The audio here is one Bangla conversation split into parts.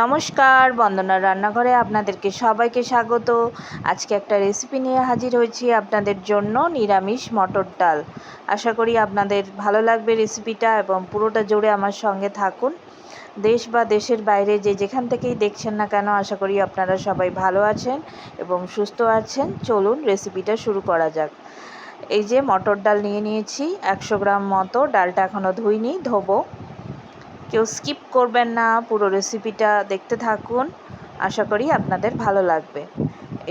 নমস্কার বন্দনার রান্নাঘরে আপনাদেরকে সবাইকে স্বাগত। আজকে একটা রেসিপি নিয়ে হাজির হয়েছি আপনাদের জন্য নিরামিষ মটর ডাল। আশা করি আপনাদের ভালো লাগবে রেসিপিটা এবং পুরোটা জুড়ে আমার সঙ্গে থাকুন। দেশ বা দেশের বাইরে যে যেখান থেকেই দেখছেন না কেন, আশা করি আপনারা সবাই ভালো আছেন এবং সুস্থ আছেন। চলুন রেসিপিটা শুরু করা যাক। এই যে মটর ডাল নিয়ে নিয়েছি, একশো গ্রাম মতো। ডালটা এখনও ধুইনি, ধোবো। কেউ স্কিপ করবেন না, পুরো রেসিপিটা দেখতে থাকুন। আশা করি আপনাদের ভালো লাগবে।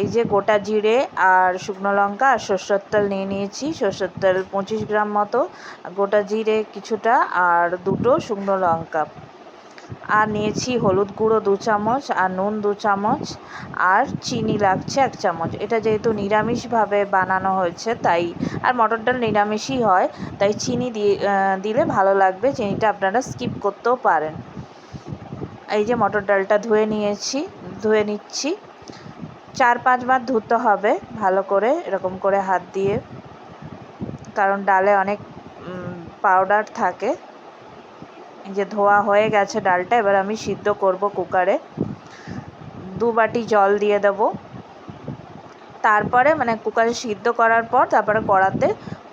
এই যে গোটা জিরে আর শুকনো লঙ্কা আর সর্ষের তেল নিয়ে নিয়েছি। সর্ষের তেল পঁচিশ গ্রাম মতো। গোটা জিরে কিছুটা আর দুটো শুকনো লঙ্কা। আর নিয়েছি হলুদ গুঁড়ো দু চামচ আর নুন দু চামচ আর চিনি লাগছে এক চামচ। এটা যেহেতু নিরামিষভাবে বানানো হয়েছে, তাই আর মটর ডাল নিরামিষই হয়, তাই চিনি দিয়ে দিলে ভালো লাগবে, চিনিটা আপনারা স্কিপ করতেও পারেন। এই যে মটর ডালটা ধুয়ে নিয়েছি, ধুয়ে নিচ্ছি। চার পাঁচবার ধুতে হবে ভালো করে, এরকম করে হাত দিয়ে। কারণ ডালে অনেক পাউডার থাকে। যে ধোয়া হয়ে গেছে ডালটা, এবার আমি সিদ্ধ করব কুকারে। দু বাটি জল দিয়ে দেব। তারপরে মানে কুকারে সিদ্ধ করার পর তারপরে কড়াতে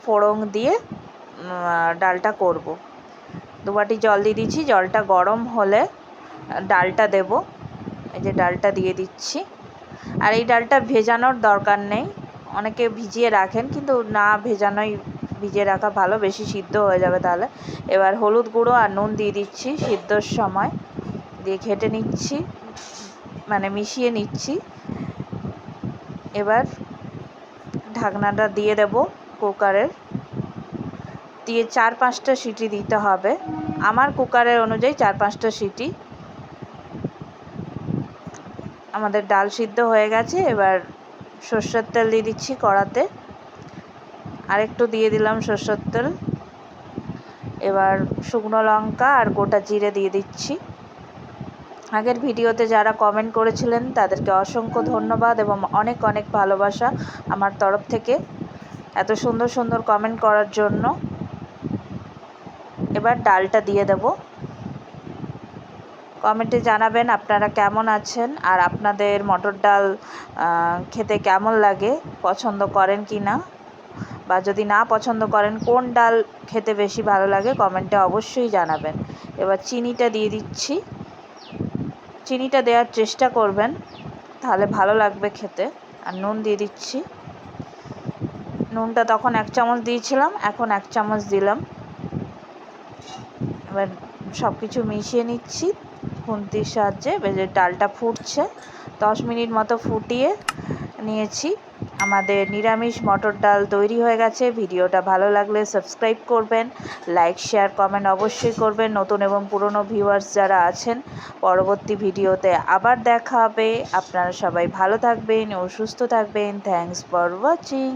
ফোড়ং দিয়ে ডালটা করব। দু বাটি জল দিয়ে দিচ্ছি, জলটা গরম হলে ডালটা দেব। এই যে ডালটা দিয়ে দিচ্ছি। আর এই ডালটা ভেজানোর দরকার নেই। অনেকে ভিজিয়ে রাখেন, কিন্তু না ভেজানোই ভিজিয়ে রাখা ভালো, বেশি সিদ্ধ হয়ে যাবে তাহলে। এবার হলুদ গুঁড়ো আর নুন দিয়ে দিচ্ছি সিদ্ধর সময়। দিয়ে ঘেটে নিচ্ছি মানে মিশিয়ে নিচ্ছি। এবার ঢাকনাটা দিয়ে দেব কুকারের। দিয়ে চার পাঁচটা সিটি দিতে হবে। আমার কুকারের অনুযায়ী চার পাঁচটা সিটি। আমাদের ডাল সিদ্ধ হয়ে গেছে, এবার সর্ষের তেল দিয়ে দিচ্ছি কড়াতে। আরেকটু দিয়ে দিলাম সর্ষের তেল। এবার শুকনো লঙ্কা আর গোটা জিরে দিয়ে দিচ্ছি। আগের ভিডিওতে যারা কমেন্ট করেছিলেন, তাদেরকে অসংখ্য ধন্যবাদ এবং অনেক অনেক ভালোবাসা আমার তরফ থেকে এত সুন্দর সুন্দর কমেন্ট করার জন্য। এবার ডালটা দিয়ে দেব। কমেন্টে জানাবেন আপনারা কেমন আছেন আর আপনাদের মটর ডাল খেতে কেমন লাগে, পছন্দ করেন কি না বা যদি না পছন্দ করেন, কোন ডাল খেতে বেশি ভালো লাগে, কমেন্টে অবশ্যই জানাবেন। এবার চিনিটা দিয়ে দিচ্ছি। চিনিটা দেওয়ার চেষ্টা করবেন, তাহলে ভালো লাগবে খেতে। আর নুন দিয়ে দিচ্ছি। নুনটা তখন এক চামচ দিয়েছিলাম, এখন এক চামচ দিলাম। এবার সব কিছু মিশিয়ে নিচ্ছি। খুন্তির সাহায্যে ডালটা ফুটছে, দশ মিনিট মতো ফুটিয়ে নিয়েছি। আমাদের নিরামিষ মটর ডাল তৈরি হয়ে গেছে। ভিডিওটা ভালো লাগলে সাবস্ক্রাইব করবেন লাইক শেয়ার কমেন্ট অবশ্যই করবেন। নতুন এবং পুরনো ভিউয়ার্স যারা আছেন, পরবর্তী ভিডিওতে আবার দেখা হবে। আপনারা সবাই ভালো থাকবেন ও সুস্থ থাকবেন। Thanks for watching